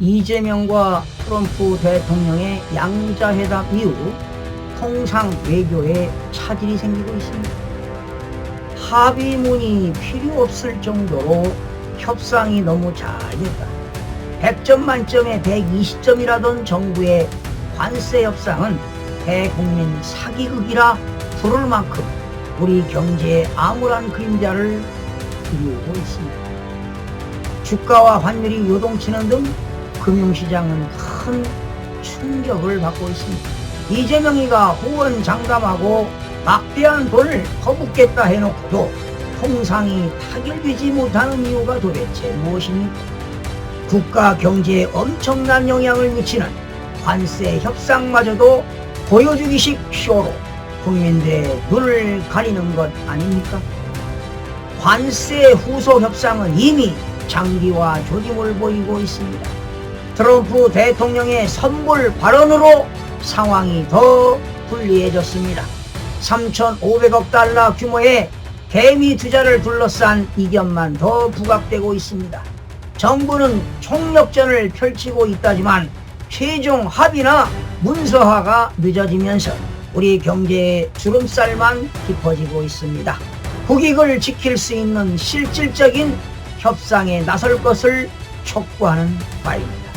이재명과 트럼프 대통령의 양자회담 이후 통상 외교에 차질이 생기고 있습니다. 합의문이 필요 없을 정도로 협상이 너무 잘 됐다. 100점 만점에 120점이라던 정부의 관세 협상은 대국민 사기극이라 부를 만큼 우리 경제에 암울한 그림자를 그리우고 있습니다. 주가와 환율이 요동치는 등 금융시장은 큰 충격을 받고 있습니다. 이재명이가 후원 장담하고 막대한 돈을 퍼붓겠다 해놓고도 통상이 타결되지 못하는 이유가 도대체 무엇입니까? 국가 경제에 엄청난 영향을 미치는 관세 협상마저도 보여주기식 쇼로 국민들의 눈을 가리는 것 아닙니까? 관세 후소 협상은 이미 장기화 조짐을 보이고 있습니다. 트럼프 대통령의 선불 발언으로 상황이 더 불리해졌습니다. 3,500억 달러 규모의 개미 투자를 둘러싼 이견만 더 부각되고 있습니다. 정부는 총력전을 펼치고 있다지만 최종 합의나 문서화가 늦어지면서 우리 경제의 주름살만 깊어지고 있습니다. 국익을 지킬 수 있는 실질적인 협상에 나설 것을 촉구하는 바입니다.